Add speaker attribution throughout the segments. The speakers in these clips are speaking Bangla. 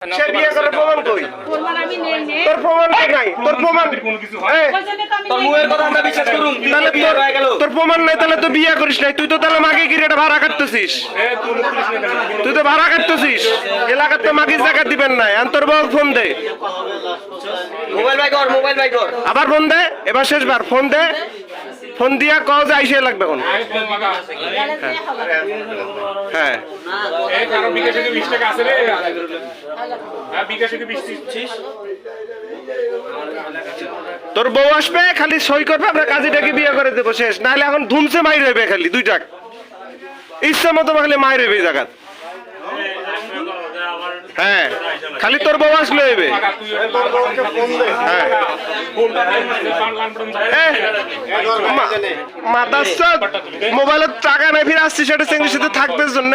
Speaker 1: সে বিয়ে করার প্রমাণ কই?
Speaker 2: প্রমাণ আমি নেই নে।
Speaker 1: তোর প্রমাণ কই নাই? তোর প্রমাণ
Speaker 3: কোনো কিছু হয়?
Speaker 4: তোর হয়ে।
Speaker 1: প্রমাণ নাই তাহলে তো বিয়ে করিস নাই। তুই তো তাহলে এটা ভাড়া কাটতেছিস।
Speaker 3: তুই কেন?
Speaker 1: তুই তো ভাড়া কাটতেছিস। এলাকাতে মাকে জায়গা দিবেন নাই আর তোর বউ ফোন দে।
Speaker 4: মোবাইল বাই কর মোবাইল বাই কর।
Speaker 1: আবার ফোন দে এবার শেষবার। ফোন দে। ফোন দিয়া যে আইসে লাগবে কোন। হ্যাঁ
Speaker 3: এই কারও বিকাশে কি 20 টাকা আছে রে? বিকাশে কি 20 দিচ্ছিস?
Speaker 1: তোর বউ আসবে, খালি সই করবে, আমরা কাজীটাকে বিয়ে করে দেবো শেষ নাহলে এখন ধুমসে মাই রইবে খালি দুইটা ইচ্ছা মতো খালি মাই রইবে এই জায়গাত হ্যাঁ খালি তোর বউ আসলে হইবে মাদার টাকা নাই ফিরে আসছি সেটা চেঙ্গির সাথে থাকবে জন্য।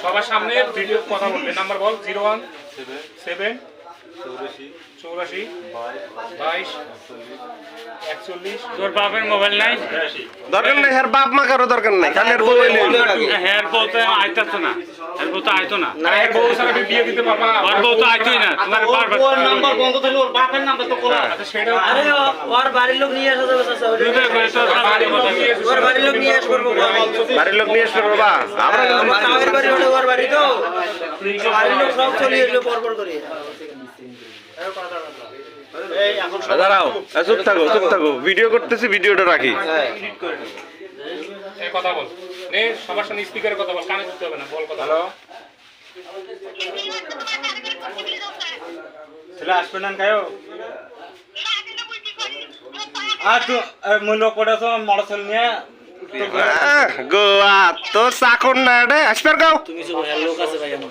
Speaker 3: সবার সামনে ভিডিও কথা বলবে। নাম্বার বল জিরো ওয়ান সেভেন চৌরাশি বাইশ একচল্লিশ।
Speaker 5: তোর বাপের মোবাইল নাই?
Speaker 1: দরকার নাই হ্যার বাপ মা কারও দরকার নাই খালি বউ হইলে
Speaker 5: বউ তো আইতাছ না। হের বউ তো আইতো না।
Speaker 3: না এর বউ ছাড়া বিয়ে দিতে পারবা না।
Speaker 5: বউ তো আইতোই না। তোমার বারবার
Speaker 4: ওর নাম্বার বন্ধ থাকলে ওর বাপের নাম্বার তো খোলা।
Speaker 3: আচ্ছা সেটা
Speaker 4: আরে ওর বাড়ির লোক নিয়ে আসা যাবে চাচা ওর বাড়ির লোক নিয়ে আসব
Speaker 1: বাড়ির লোক নিয়ে আসবে বাবা। আমরা
Speaker 4: আমার বাড়ি ওর বাড়ি তো। বাড়ির লোক সব চলে এসলো পরপর করে।
Speaker 1: দাঁড়াও চুপ। থাকো চুপ থাকো। ভিডিও করতেছি ভিডিওটা রাখি।
Speaker 3: এই কথা বল। নে সবার সামনে স্পিকারে কথা বল কানে ধরতে হবে না বল কথা হ্যালো?
Speaker 5: ছেলে আসবে না খায়ো আর তো মূল্য পড়েছ মোটরসাইকেল নিয়ে।
Speaker 1: গোয়া তো চাকর না রে? আসবার গাও
Speaker 4: তুমি হ্যাঁ লোক আছে ভাই আমার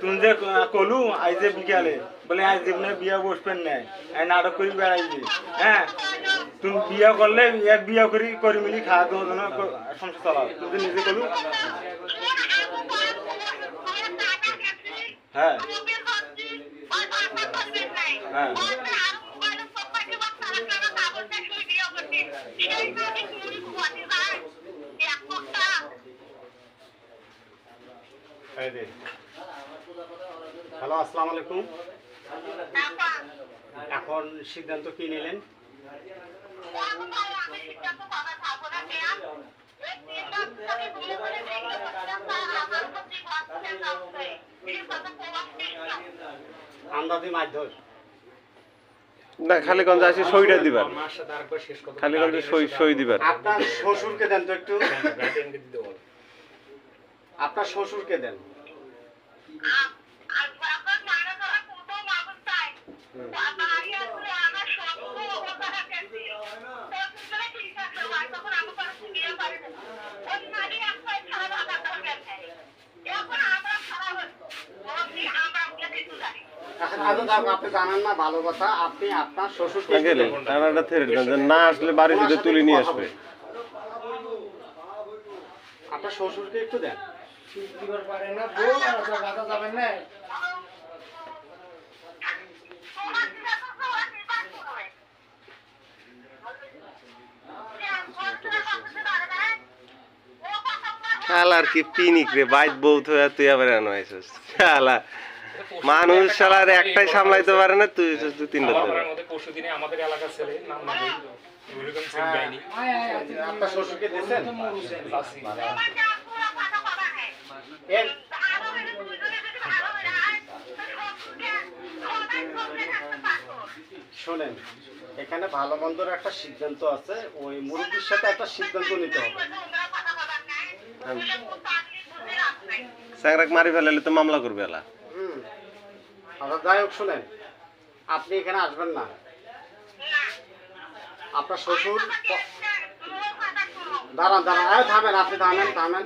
Speaker 5: তুমি যে কলু আজ যে বিকালে বলে আজ যেমন বিয়া বসবেন না আই নাটক করি বেড়াইবি হ্যাঁ তুমি বিয়া করলে এক বিয়া করি করি মিলি খাওয়া দাওয়া জন্য সংসার চালাও তুমি নিজে কলু হ্যাঁ
Speaker 6: হ্যালো আসসালামু আলাইকুম। এখন সিদ্ধান্ত কি নিলেন? আন্দাজি মাধ্যম
Speaker 1: না খালি গঞ্জ আসি সইটা দিবার।
Speaker 3: আমার সাথে আরেকবার শেষ কথা।
Speaker 1: খালি গঞ্জ সই সই দিবার।
Speaker 6: আপনার শ্বশুরকে দেন তো একটু।
Speaker 3: দিতে বল
Speaker 6: আপনার শ্বশুরকে দেন। এখন আজও যাক, আপনি জানেন না ভালো কথা আপনি আপনার শ্বশুরকে একটু দেন।
Speaker 1: না
Speaker 6: দেন
Speaker 1: শালার কি পিনিক রে বাইত বউ তো তুই আবার এনে আইছিস শালা মানুষ শালার একটাই সামলাইতে পারে না তুই দু তিনটা
Speaker 3: আমার। মধ্যে পরশু দিনে আমাদের এলাকার ছেলে নাম না দেয়নি
Speaker 6: আপনার শ্বশুরকে দিয়েছেন এর শোনেন এখানে ভালো মন্দর একটা সিদ্ধান্ত আছে ওই মুরব্বীর সাথে একটা সিদ্ধান্ত নিতে হবে।
Speaker 1: স্যাংরাক মারি ফেলালে তো মামলা করবে এলা।
Speaker 6: হুম। আচ্ছা যাই হোক শোনেন আপনি এখানে আসবেন না। আপনার শ্বশুর দাঁড়ান দাঁড়ান থামেন আপনি থামেন থামেন।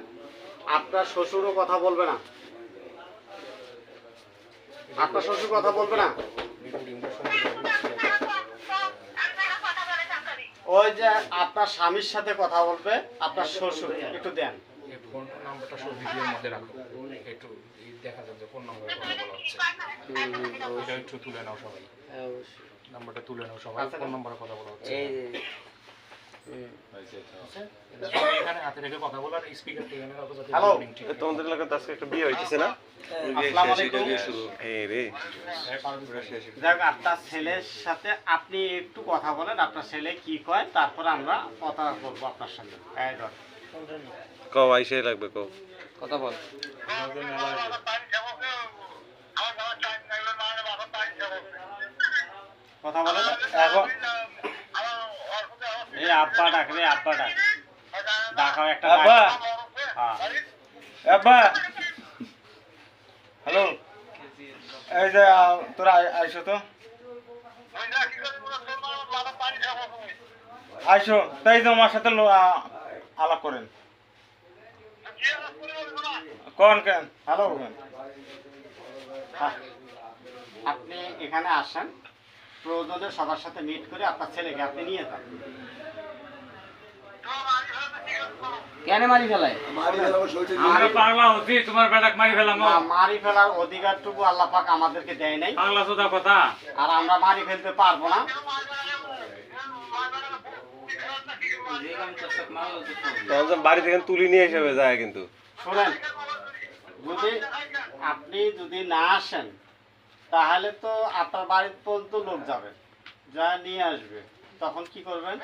Speaker 6: আপনার শ্বশুরও কথা বলবে না। আপনার শ্বশুর কথা বলবে না? ওই যে আপনার স্বামীর সাথে কথা বলবে আপনার শ্বশুর একটু দেন।
Speaker 3: ফোন নাম্বারটা সব ভিডিওর মধ্যে রাখো। একটু দেখা যাবে কোন নম্বরে কথা বলা হচ্ছে। একটু তুলে নাও সবাই। নাম্বারটা তুলে নাও সবাই কোন নম্বরে কথা বলা হচ্ছে।
Speaker 1: তোমাদের এলাকাতে আজকে একটা বিয়ে হইতেছে না?
Speaker 6: আসসালামু আলাইকুম।
Speaker 1: এই রে।
Speaker 6: দেখ আপনার ছেলের সাথে আপনি একটু কথা বলেন আপনার ছেলে কি কয় তারপর আমরা কথা বলব আপনার সঙ্গে এই ধর।
Speaker 1: কও আইসাই লাগবে কও।
Speaker 4: কথা বল।
Speaker 6: কথা বলেন। এখন আব্বা ডাক রে আব্বা ডাক। ডাকাও একটা
Speaker 5: আব্বা।
Speaker 6: হ্যাঁ।
Speaker 5: আব্বা। হ্যালো। এই যে তোরা আইসো তো। আইসো। তাই তো আমার সাথে আলাপ করেন। কোন কেন?
Speaker 6: হ্যালো। হ্যাঁ। আপনি এখানে আসেন। প্রয়োজনে সবার সাথে মিট করে আপনার ছেলেকে আপনি নিয়ে যান।
Speaker 4: কেন মারি ফেলায়?
Speaker 5: আমরা পাগলা হচ্ছি তোমার বেটাক মারি ফেলাম।
Speaker 6: মারি ফেলার অধিকারটুকু আল্লাহ পাক আমাদেরকে দেয় নাই।
Speaker 5: পাগলা সোদা কথা।
Speaker 6: আর আমরা মারি ফেলতে পারব না।
Speaker 1: বাড়ি থেকে তুলি নিয়ে এসে যায় কিন্তু।
Speaker 6: শোনেন যদি আপনি যদি না আসেন তাহলে তো আপনার বাড়ির পর্যন্ত লোক যাবে যা নিয়ে আসবে। তখন কি করবেন?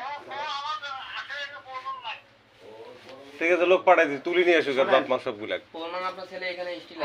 Speaker 1: ঠিক আছে লোক পাঠাই দিই তুলে নিয়ে আসুক আর বাপ মা সবগুলা।
Speaker 4: আপনার ছেলে এখানে স্টিল